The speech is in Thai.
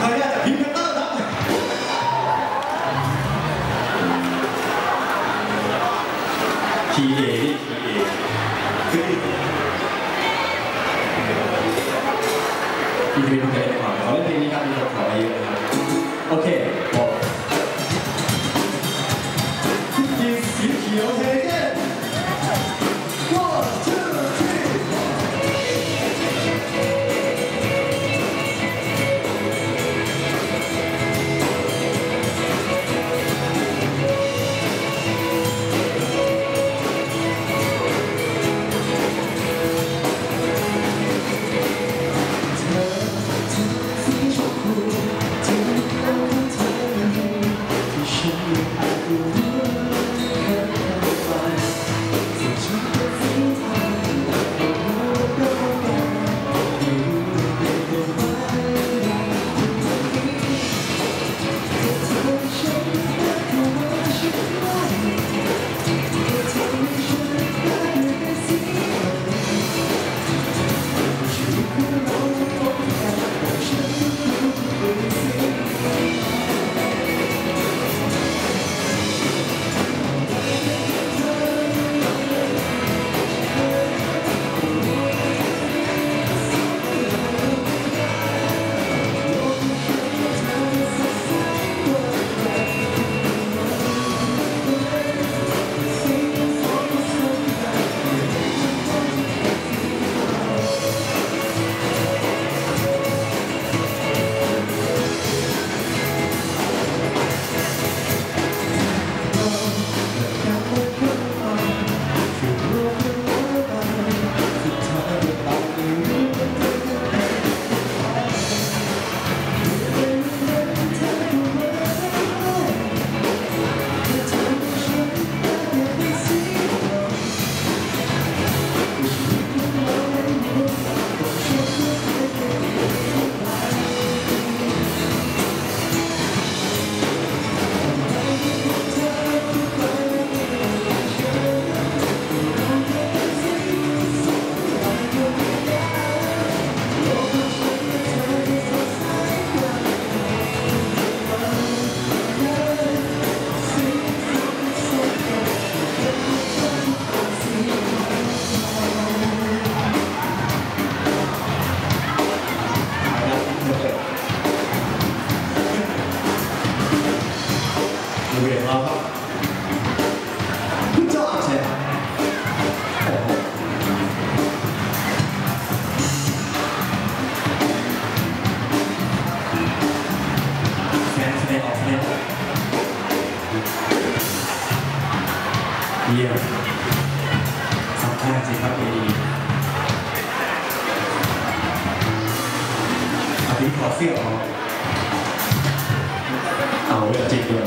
ทายาทจากพิมพ์เพเตอร์ครัทีเอนี่ทีเอคืออีก่งเนคเขาเล่นเพลงนี้ครับมีคนขอมาเยอะนะครับโอเค ครับอดีอภิขอเสื้อออกเอาจริงเลย